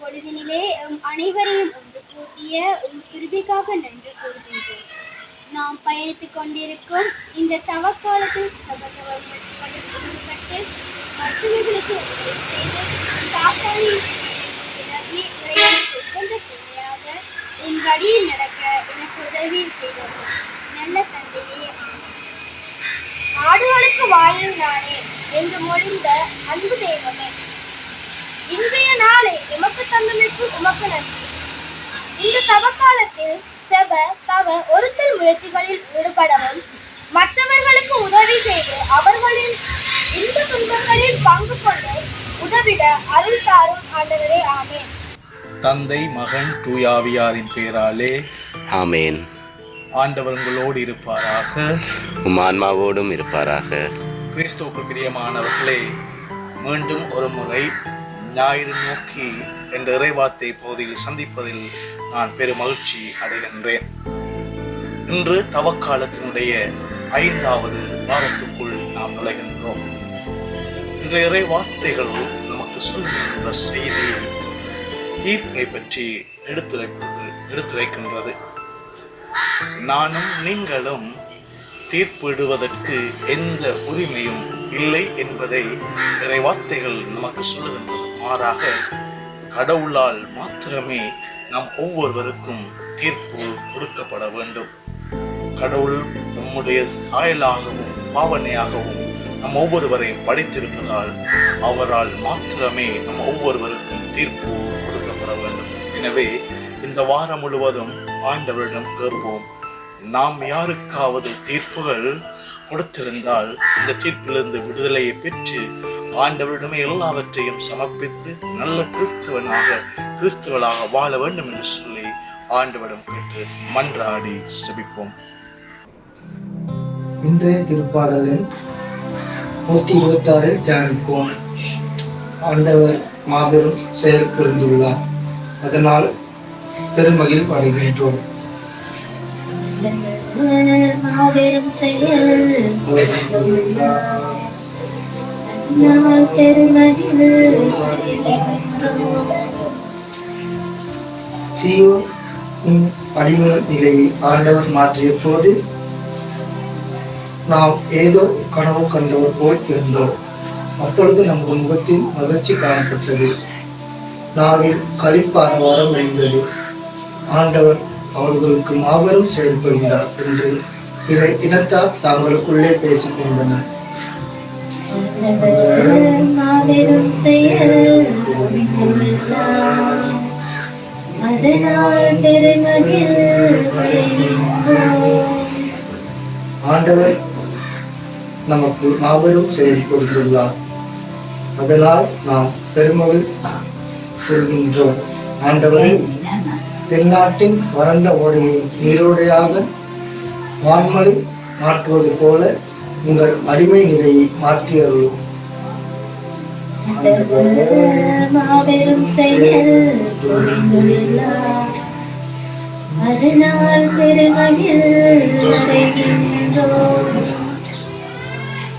பொழுதினிலே அனைவரையும் ஒன்று கூட்டிய உம் நன்றி கூறுகின்றோம். நாம் பயணித்துக் கொண்டிருக்கும் இந்த தவக்காலத்தில் மருத்துவர்களுக்கு முயற்சிகளில் ஈடுபட்டு மற்றவர்களுக்கு உதவி செய்து சாத்தானின் விலகி துணையாக உன் வழியில் நடக்க எனக்கு உதவி செய்தது நல்ல தந்தையே. ஆடுகளுக்கு வாயும் நானே என்று மொழிந்த அன்பு தெய்வமே. இன்றைய நாளை எமக்கு தந்தமைக்கு உமக்கு நன்றி. இந்த தவக்காலத்தில் செப தவ ஒருத்தல் முயற்சிகளில் ஈடுபடவும் மற்றவர்களுக்கு உதவி செய்து அவர்களின் இந்த துன்பங்களில் பங்கு கொண்டு உதவிட அருள் தாரும் ஆண்டவரே ஆமென். தந்தை மகன் தூயாவியாரின் பெயராலே ஆமேன். ஆண்டவர் உங்களோடு இருப்பாராக. உம் ஆன்மாவோடும் இருப்பாராக. கிறிஸ்துவுக்கு பிரியமானவர்களே மீண்டும் ஒரு முறை ஞாயிறு நோக்கி என்ற இறைவார்த்தை பகுதியில் சந்திப்பதில் நான் பெரும் மகிழ்ச்சி அடைகின்றேன். இன்று தவக்காலத்தினுடைய ஐந்தாவது வாரத்துக்குள் நாம் நுழைகின்றோம். இன்றைய இறை வார்த்தைகள் நமக்கு சொல்கின்ற செய்தி தீர்ப்பை பற்றி எடுத்துரைப்பு எடுத்துரைக்கின்றது. நானும் நீங்களும் தீர்ப்பிடுவதற்கு எந்த உரிமையும் இல்லை என்பதை இறைவார்த்தைகள் நமக்கு சொல்லுகின்றன. மாறாக கடவுளால் மாத்திரமே நம் ஒவ்வொருவருக்கும் தீர்ப்பு கொடுக்கப்பட வேண்டும். கடவுள் நம்முடைய சாயலாகவும் பாவனையாகவும் நம் ஒவ்வொருவரையும் படைத்திருப்பதால் அவரால் மாத்திரமே நம் ஒவ்வொருவருக்கும் தீர்ப்பு கொடுக்கப்பட வேண்டும். எனவே இந்த வாரம் முழுவதும் ஆண்டவரிடம் கேட்போம் நாம் யாருக்காவது தீர்ப்புகள் கொடுத்திருந்தால் இந்த தீர்ப்பிலிருந்து விடுதலையை பெற்று ஆண்டவரிடமே எல்லாவற்றையும் சமர்ப்பித்து நல்ல கிறிஸ்தவனாக கிறிஸ்தவளாக வாழ வேண்டும் என்று சொல்லி ஆண்டவரிடம் கேட்டு மன்றாடி செபிப்போம். இன்றைய திருப்பாடலில் நூத்தி இருபத்தி ஆறு தியானிப்போம் ஆண்டவர் மாபெரும் செயல் புரிந்துள்ளார். அதனால் பெருமகிழ் அடைகின்றோம் மாபெரும் செயல் நான் பெருமகிழ் சீயோன் அடிமை நிலையை ஆண்டவர் மாற்றிய போது நாம் ஏதோ கனவு கண்டவர் போல் இருந்தோம். அப்பொழுது நம் முகத்தில் மகிழ்ச்சி காணப்பட்டது. நாவில் களிப்பாரவாரம் இருந்தது ஆண்டவர் அவர்களுக்கு மாபெரும் செயல்படுகிறார் என்று இதை இனத்தால் தாங்களுக்குள்ளே பேசிக் கொண்டனர் மாபெரும் செயல் அதனால் ஆண்டவர் நமக்கு மாபெரும் செயல் கொடுத்துள்ளார். அதனால் நாம் பெருமகள் பெறுகின்றோம் ஆண்டவரை தென்னாட்டின் வறண்ட ஓடையை நீரோடையாக வான்மலை மாற்றுவது போல உங்கள் அடிமை நிலையை மாற்றியருளும் மாபெரும் செயல் புரிந்துள்ளார். அதனால் பெருமகிழ் அடைகின்றோம்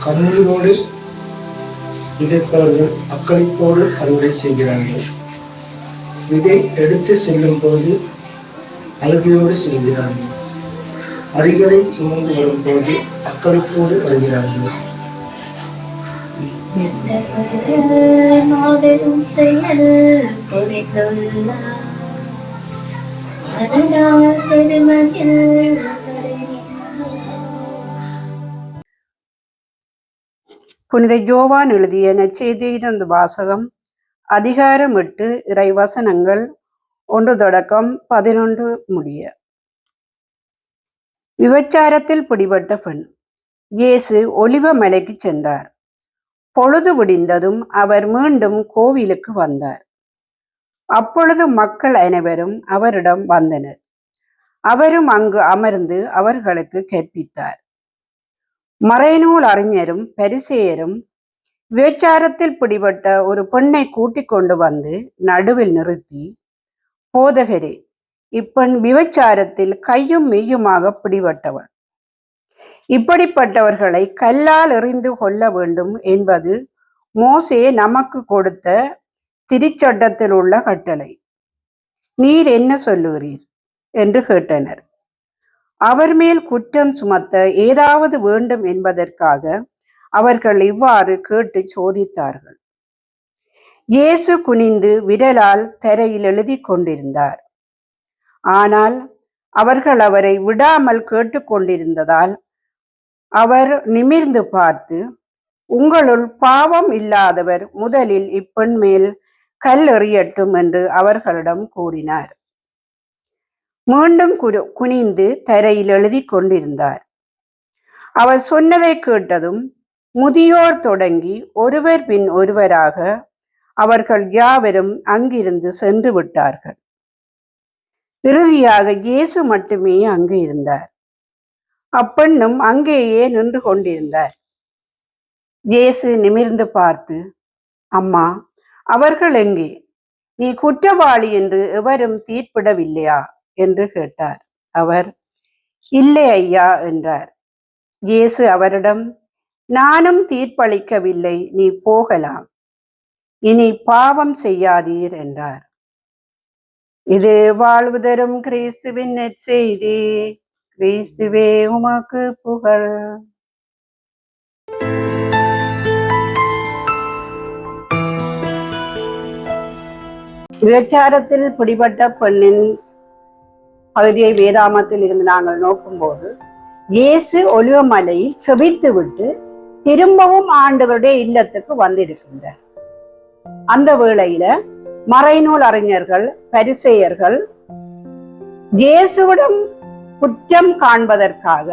கண்ணீரோடு அக்களிப்போடு அறுவடை செய்கிறார்கள் விதை எடுத்து செல்லும் போது அழுகையோடு செல்கிறார்கள் அரிகளை சுமந்து வரும்போது அக்களிப்போடு வருகிறார்கள். மாபெரும் செயல் அடைகின்றோம் புனித ஜோவான் எழுதிய நற்செய்தியிலிருந்து வாசகம் அதிகாரம் எட்டு இறைவசனங்கள் ஒன்று தொடக்கம் பதினொன்று முடிய. விபச்சாரத்தில் பிடிபட்ட பெண். இயேசு ஒலிவ மலைக்கு சென்றார். பொழுது விடிந்ததும் அவர் மீண்டும் கோவிலுக்கு வந்தார். அப்பொழுது மக்கள் அனைவரும் அவரிடம் வந்தனர். அவரும் அங்கு அமர்ந்து அவர்களுக்கு கற்பித்தார் மறைநூல் அறிஞரும் பரிசேயரும் விபச்சாரத்தில் பிடிபட்ட ஒரு பெண்ணை கூட்டிக் கொண்டு வந்து நடுவில் நிறுத்தி போதகரே இப்பெண் விபச்சாரத்தில் கையும் மெய்யுமாக பிடிபட்டவள் இப்படிப்பட்டவர்களை கல்லால் எறிந்து கொள்ள வேண்டும் என்பது மோசே நமக்கு கொடுத்த திருச்சட்டத்தில் உள்ள கட்டளை. நீர் என்ன சொல்லுகிறீர்? என்று கேட்டனர். அவர் மேல் குற்றம் சுமத்த ஏதாவது வேண்டும் என்பதற்காக அவர்கள் இவ்வாறு கேட்டு சோதித்தார்கள். இயேசு குனிந்து விரலால் தரையில் எழுதி கொண்டிருந்தார். ஆனால் அவர்கள் அவரை விடாமல் கேட்டுக்கொண்டிருந்ததால் அவர் நிமிர்ந்து பார்த்து உங்களுள் பாவம் இல்லாதவர் முதலில் இப்பெண் மேல் கல் எறியட்டும் என்று அவர்களிடம் கூறினார். மீண்டும் குரு குனிந்து தரையில் எழுதி கொண்டிருந்தார். அவர் சொன்னதை கேட்டதும் முதியோர் தொடங்கி ஒருவர் பின் ஒருவராக அவர்கள் யாவரும் அங்கிருந்து சென்று விட்டார்கள். இறுதியாக இயேசு மட்டுமே அங்கு இருந்தார். அப்பெண்ணும் அங்கேயே நின்று கொண்டிருந்தார். இயேசு நிமிர்ந்து பார்த்து அம்மா அவர்கள் எங்கே? நீ குற்றவாளி என்று எவரும் தீர்ப்பிடவில்லையா? என்று கேட்டார். அவர் இல்லை ஐயா என்றார். இயேசு அவரிடம் நானும் தீர்ப்பளிக்கவில்லை நீ போகலாம். இனி பாவம் செய்யாதீர் என்றார். இது வாழ்வு தரும் கிறிஸ்துவின் நற்செய்தி. கிறிஸ்துவே உமக்கு புகழ். விபச்சாரத்தில் பிடிபட்ட பெண்ணின் பகுதியை வேதாமத்தில் இருந்து நாங்கள் நோக்கும்போது இயேசு ஒலிவமலையில் செபித்து விட்டு திரும்பவும் ஆண்டவருடைய இல்லத்துக்கு வந்திருக்கின்றார். அந்த வேளையில மறைநூல் அறிஞர்கள் பரிசெயர்கள் இயேசுவிடம் குற்றம் காண்பதற்காக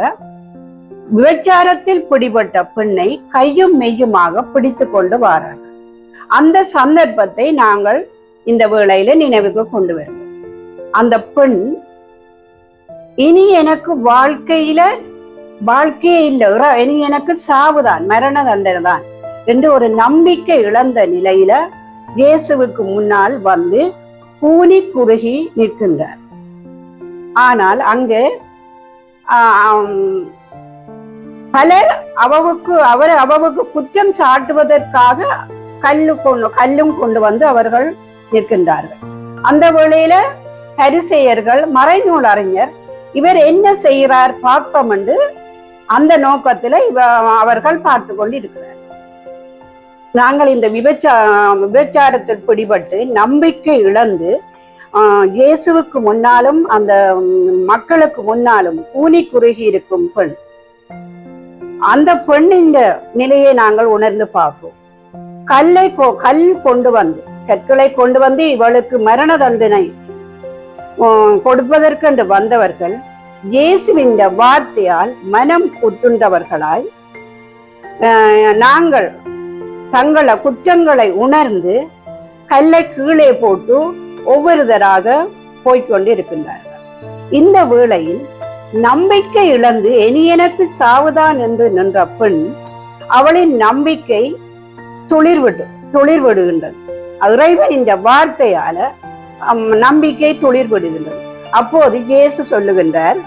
விபச்சாரத்தில் பிடிபட்ட பெண்ணை கையும் மெய்யுமாக பிடித்து கொண்டு வாரார்கள் அந்த சந்தர்ப்பத்தை நாங்கள் இந்த வேளையில நினைவுக்கு கொண்டு வருவோம். அந்த பெண் இனி எனக்கு வாழ்க்கையில வாழ்க்கையே இல்லை. இனி எனக்கு சாவுதான் மரண தண்டனை தான் என்று ஒரு நம்பிக்கை இழந்த நிலையில இயேசுவுக்கு முன்னால் வந்து கூனி குறுகி நிற்கின்றார். ஆனால் அங்கு பலர் அவவுக்கு அவர் அவவுக்கு குற்றம் சாட்டுவதற்காக கல்லு கொண்டு கல்லும் கொண்டு வந்து அவர்கள் நிற்கின்றார்கள். அந்த வேளையில பரிசேயர்கள் மறைநூல் அறிஞர் இவர் என்ன செய்கிறார் பார்ப்போம் என்று அந்த நோக்கத்துல இவ அவர்கள் பார்த்து கொண்டு இருக்கிறார் நாங்கள் இந்த விபச்சா விபச்சாரத்தில் பிடிபட்டு நம்பிக்கை இழந்து ஆஹ், இயேசுவுக்கு முன்னாலும் அந்த மக்களுக்கு முன்னாலும் கூனி குறுகி இருக்கும் பெண். அந்த பெண் இந்த நிலையை நாங்கள் உணர்ந்து பார்ப்போம். கல்லை கொ- கல் கொண்டு வந்து கற்களை கொண்டு வந்து இவளுக்கு மரண தண்டனை ஆஹ், கொடுப்பதற்கென்று வந்தவர்கள் இயேசுவின் வார்த்தையால் மனம் புத்துண்டவர்களாய் ஆஹ், நாங்கள் தங்களை குற்றங்களை உணர்ந்து கல்லை கீழே போட்டு ஒவ்வொருதராக போய்கொண்டு இருக்கின்றார்கள் இந்த வேளையில் நம்பிக்கை இழந்து இனி எனக்கு சாவுதான் என்று நின்ற பெண் அவளின் நம்பிக்கை துளிர்விடு துளிர்விடுகின்றது. இறைவன் இந்த வார்த்தையால நம்பிக்கை துளிர்விடுகின்றது. அப்போது இயேசு சொல்லுகின்றார்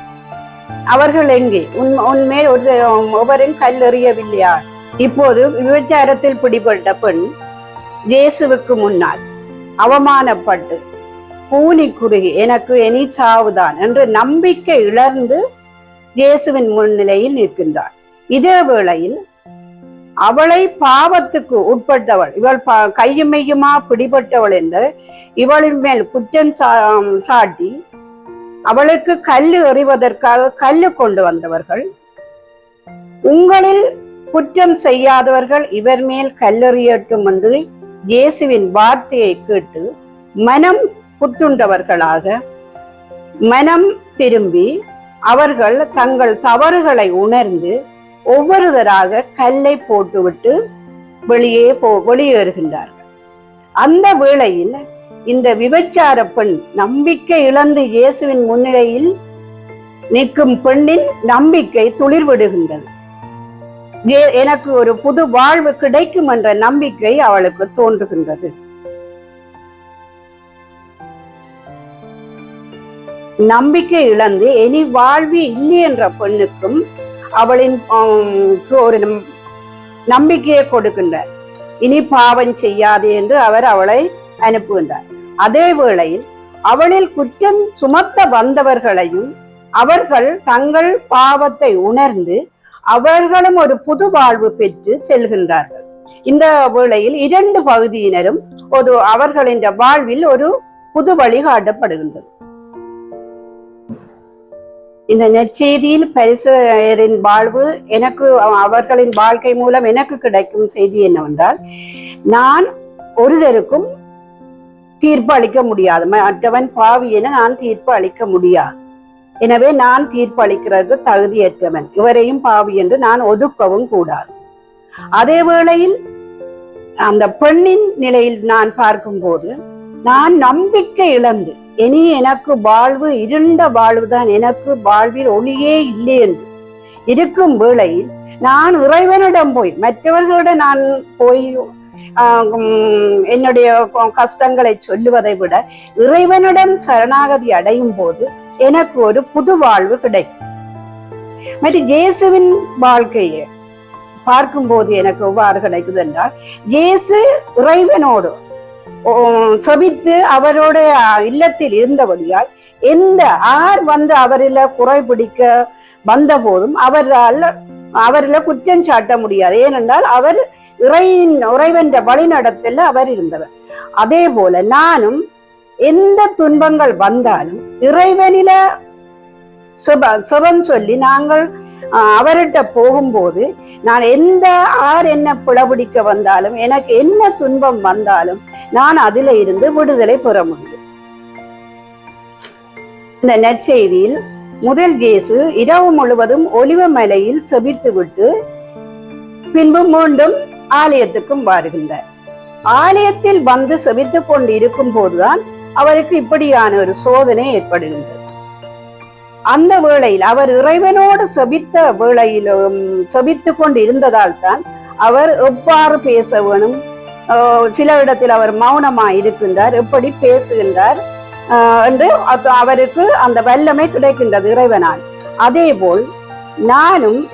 அவர்கள் எங்கே? உன் உண்மை ஒரு ஒவ்வொரும் கல்லெறியவில்லையா இப்போது விபச்சாரத்தில் பிடிபட்ட பெண் ஜேசுவுக்கு முன்னால் அவமானப்பட்டு பூனி குறுகி எனக்கு இனி சாவுதான் என்று நம்பிக்கை இழந்து இயேசுவின் முன்னிலையில் நிற்கின்றார் இதே வேளையில் அவளை பாவத்துக்கு உட்பட்டவள் இவள் பா- பிடிபட்டவள் என்று இவளின் மேல் குற்றம் சா- சாட்டி அவளுக்கு கல் எறிவதற்காக கல்லு கொண்டு வந்தவர்கள் உங்களில் குற்றம் செய்யாதவர்கள் இவர் மேல் கல்லெறியட்டும் என்று இயேசுவின் வார்த்தையை கேட்டு மனம் புத்துண்டவர்களாக மனம் திரும்பி அவர்கள் தங்கள் தவறுகளை உணர்ந்து ஒவ்வொருவராக கல்லை போட்டுவிட்டு வெளியே போ வெளியேறுகின்றார்கள். அந்த வேளையில் இந்த விபச்சார பெண் நம்பிக்கை இழந்து இயேசுவின் முன்னிலையில் நிற்கும் பெண்ணின் நம்பிக்கை துளிர்விடுகின்றது. எனக்கு ஒரு புது வாழ்வு கிடைக்கும் என்ற நம்பிக்கை அவளுக்கு தோன்றுகின்றது. நம்பிக்கை இழந்து இனி வாழ்வு இல்லை என்ற பெண்ணுக்கும் அவளின் ஒரு நம்- நம்பிக்கையை கொடுக்கின்றார் இனி பாவம் செய்யாது என்று அவர் அவளை அனுப்புகின்றார். அதே வேளையில் அவளில் குற்றம் சுமத்த வந்தவர்களையும் அவர்கள் தங்கள் பாவத்தை உணர்ந்து அவர்களும் ஒரு புது வாழ்வு பெற்று செல்கின்றார்கள். இந்த வேளையில் இரண்டு பகுதியினரும் ஒரு அவர்களின் வாழ்வில் ஒரு புது வழி காட்டப்படுகின்றது. இந்த நெச்செய்தியில் பரிசுரின் வாழ்வு எனக்கு அவர்களின் வாழ்க்கை மூலம் எனக்கு கிடைக்கும் செய்தி என்னவென்றால் நான் ஒருதருக்கும் தீர்ப்பு அளிக்க முடியாது. மற்றவன் பாவி என நான் தீர்ப்பு அளிக்க முடியாது. எனவே நான் தீர்ப்பளிக்கிறதுக்கு தகுதியற்றவன். இவரையும் பாவி என்று நான் ஒதுக்கவும் கூடாது. அதே வேளையில் அந்த பெண்ணின் நிலையில் நான் பார்க்கும்போது நான் நம்பிக்கை இழந்து இனி எனக்கு வாழ்வு இருண்ட வாழ்வுதான் எனக்கு வாழ்வில் ஒளியே இல்லை என்று இருக்கும் வேளையில் நான் இறைவனிடம் போய் மற்றவர்களிடம் நான் போய் என்னுடைய கஷ்டங்களை சொல்லுவதை விட இறைவனிடம் சரணாகதி அடையும் போது எனக்கு ஒரு புது வாழ்வு கிடைக்கும். மற்றும் இயேசுவின் வாழ்க்கையை பார்க்கும்போது எனக்கு எவ்வாறு கிடைக்குது என்றால் இயேசு இறைவனோடு சொபித்து செபித்து அவரோட இல்லத்தில் இருந்தபடியால் எந்த ஆர் வந்து அவரில் குறைபிடிக்க வந்த போதும் அவரால் அவரில் குற்றம் சாட்ட முடியாது. ஏனென்றால் அவர் இறையின் உறைவென்ற வழிநடத்தல அவர் இருந்தவர். அதே போல நானும் எந்த துன்பங்கள் வந்தாலும் இறைவனில சுப சுபம் சொல்லி நாங்கள் அவர்கிட்ட போகும்போது நான் எந்த ஆர் என்ன பிளபிடிக்க வந்தாலும் எனக்கு என்ன துன்பம் வந்தாலும் நான் அதில இருந்து விடுதலை பெற முடியும். இந்த நற்செய்தியில் முதல் இயேசு இரவு முழுவதும் ஒலிவ மலையில் செபித்துவிட்டு பின்பு மீண்டும் ஆலயத்துக்கும் வருகின்றார். ஆலயத்தில் வந்து செபித்துக் கொண்டு இருக்கும் போதுதான் அவருக்கு இப்படியான ஒரு சோதனை ஏற்படுகின்றது. அந்த வேளையில் அவர் இறைவனோடு செபித்த வேளையிலும் செபித்து கொண்டு இருந்ததால் தான் அவர் எவ்வாறு பேச வேணும்? ஆஹ் சில இடத்தில் அவர் மௌனமா இருக்கின்றார் எப்படி பேசுகின்றார் ஆஹ் என்று அவருக்கு அந்த வல்லமை கிடைக்கின்றது இறைவனால். அதே போல் நானும்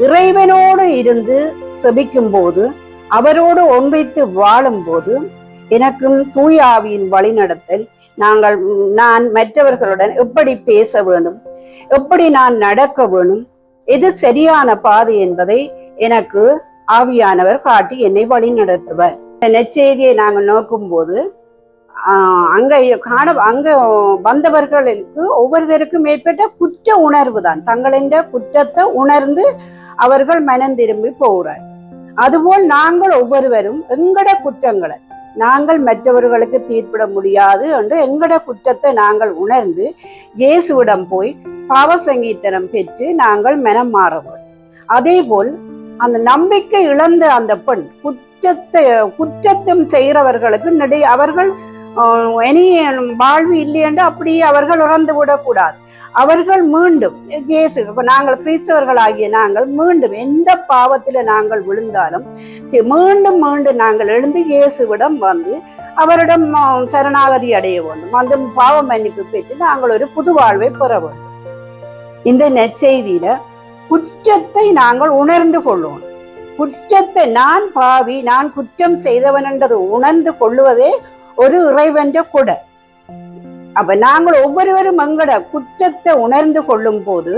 இறைவனோடு இருந்து செபிக்கும் போது அவரோடு ஒன்றித்து வாழும்போது எனக்கும் தூயாவியின் வழிநடத்தல் நாங்கள் நான் மற்றவர்களுடன் எப்படி பேச வேண்டும் எப்படி நான் நடக்க வேணும் எது சரியான பாதை என்பதை எனக்கு ஆவியானவர் காட்டி என்னை வழி நடத்துவார் இந்த நெச்செய்தியை நாங்கள் நோக்கும்போது போது அங்கே காண அங்கே வந்தவர்களுக்கு ஒவ்வொருத்தருக்கும் மேற்பட்ட குற்ற உணர்வு தான். தங்களின் குற்றத்தை உணர்ந்து அவர்கள் மனம் திரும்பி போகிறார். அதுபோல் நாங்கள் ஒவ்வொருவரும் எங்கட குற்றங்களை நாங்கள் மற்றவர்களுக்கு தீர்ப்பிட முடியாது என்று எங்கட குற்றத்தை நாங்கள் உணர்ந்து இயேசுவிடம் போய் பாவ சங்கீதனம் பெற்று நாங்கள் மனம் மாறவோம். அதேபோல் அந்த நம்பிக்கை இழந்த அந்த பெண் குற்றத்தை குற்றத்தம் செய்கிறவர்களுக்கு நடை அவர்கள் இனி வாழ்வு இல்லையென்று அப்படி அப்படியே அவர்கள் இறந்து விடக்கூடாது. அவர்கள் மீண்டும் இயேசு நாங்கள் கிறிஸ்தவர்களாகிய நாங்கள் மீண்டும் எந்த பாவத்தில் நாங்கள் விழுந்தாலும் மீண்டும் மீண்டும் நாங்கள் எழுந்து இயேசுவிடம் வந்து அவரிடம் சரணாகதி அடைய வேண்டும். அந்த பாவ மன்னிப்பு பெற்று நாங்கள் ஒரு புது வாழ்வை பெற வேண்டும். இந்த நற்செய்தியில குற்றத்தை நாங்கள் உணர்ந்து கொள்ளணும் குற்றத்தை நான் பாவி நான் குற்றம் செய்தவன் என்றது உணர்ந்து கொள்ளுவதே ஒரு இறைவன்ற கொடை. அப்ப நாங்கள் ஒவ்வொருவரும் எங்கட குற்றத்தை உணர்ந்து கொள்ளும் போது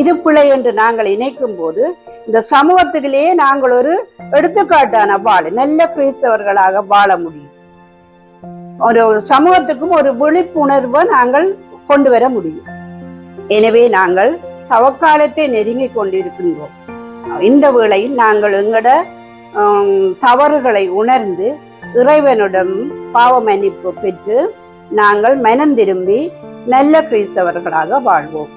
இது பிழை என்று நாங்கள் இணைக்கும் போது இந்த சமூகத்துக்குள்ளேயே நாங்கள் ஒரு எடுத்துக்காட்டான வாழ நல்ல கிறிஸ்தவர்களாக வாழ முடியும். ஒரு சமூகத்துக்கும் ஒரு விழிப்புணர்வை நாங்கள் கொண்டு வர முடியும். எனவே நாங்கள் தவக்காலத்தை நெருங்கி கொண்டிருக்கின்றோம். இந்த வேளையில் நாங்கள் எங்கட தவறுகளை உணர்ந்து இறைவனிடம் பாவ மன்னிப்பு பெற்று நாங்கள் மனம் திரும்பி நல்ல கிறிஸ்தவர்களாக வாழ்வோம்.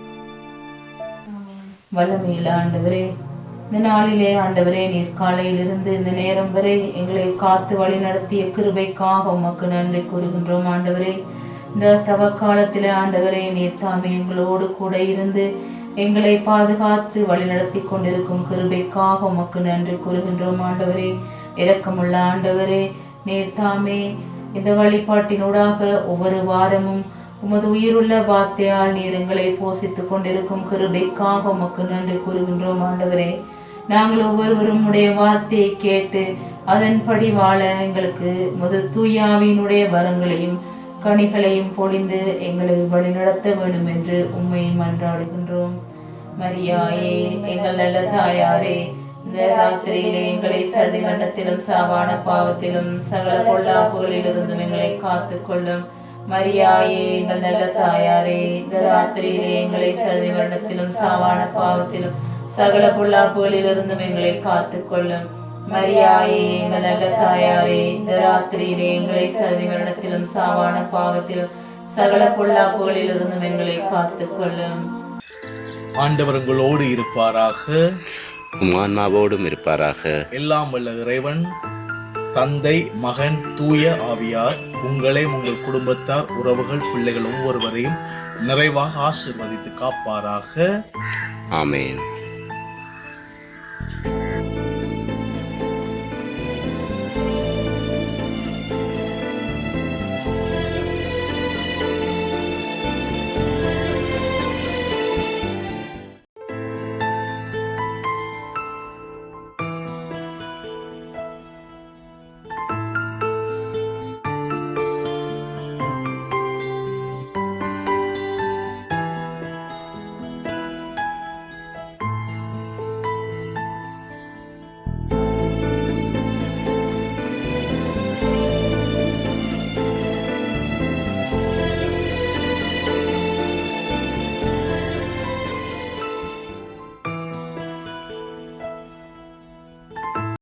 வல்லமையில ஆண்டவரே இந்த நாளிலே ஆண்டவரே நீர் காலையிலிருந்து இந்த நேரம் வரை எங்களை காத்து வழி நடத்திய கிருபைக்காக உமக்கு நன்றி கூறுகின்றோம் ஆண்டவரே. இந்த தவ காலத்திலே ஆண்டவரே நீர் தாமே எங்களோடு கூட இருந்து எங்களை பாதுகாத்து வழிநடத்தி கொண்டிருக்கும் கிருபைக்காக உமக்கு நன்றி கூறுகின்றோம் ஆண்டவரே. இரக்கமுள்ள ஆண்டவரே நேர்த்தாமே இந்த வழிபாட்டினூடாக ஒவ்வொரு வாரமும் உமது உயிருள்ள வார்த்தையால் நீர் எங்களை போஷித்துக் கொண்டிருக்கும் கிருபைக்காக உமக்கு நன்றி கூறுகின்றோம் ஆண்டவரே. நாங்கள் ஒவ்வொருவரும் உடைய வார்த்தையை கேட்டு அதன்படி வாழ எங்களுக்கு முது தூயாவினுடைய வரங்களையும் கனிகளையும் பொழிந்து எங்களை வழிநடத்த வேண்டும் என்று உண்மையை மன்றாடுகின்றோம் மரியாயே எங்கள் நல்ல தாயாரே இந்த ராத்திரியிலே எங்களை சர்தி மண்டத்திலும் சாவான பாவத்திலும் சகல பொல்லாப்புகளிலிருந்தும் எங்களை காத்துக்கொள்ளும். மரியாயே எங்கள் நல்ல தாயாரே இந்த ராத்திரியிலே எங்களை சர்தி மரணத்திலும் சாவான பாவத்திலும் சகல பொல்லாப்புகளிலிருந்தும் எங்களை காத்துக்கொள்ளும். மரியாயே எங்கள் நல்ல தாயாரே இந்த ராத்திரியிலே எங்களை சரதி மரணத்திலும் சாவான பாவத்திலும் சகல பொல்லாப்புகளிலிருந்தும் எங்களை காத்துக்கொள்ளும். ஆண்டவர் உங்களோடு இருப்பாராக. உம் ஆன்மாவோடும் இருப்பாராக. எல்லாம் வல்ல இறைவன் தந்தை மகன் தூய ஆவியார் உங்களை உங்கள் குடும்பத்தார் உறவுகள் பிள்ளைகள் ஒவ்வொருவரையும் நிறைவாக ஆசிர்வதித்து காப்பாராக. ஆமேன்.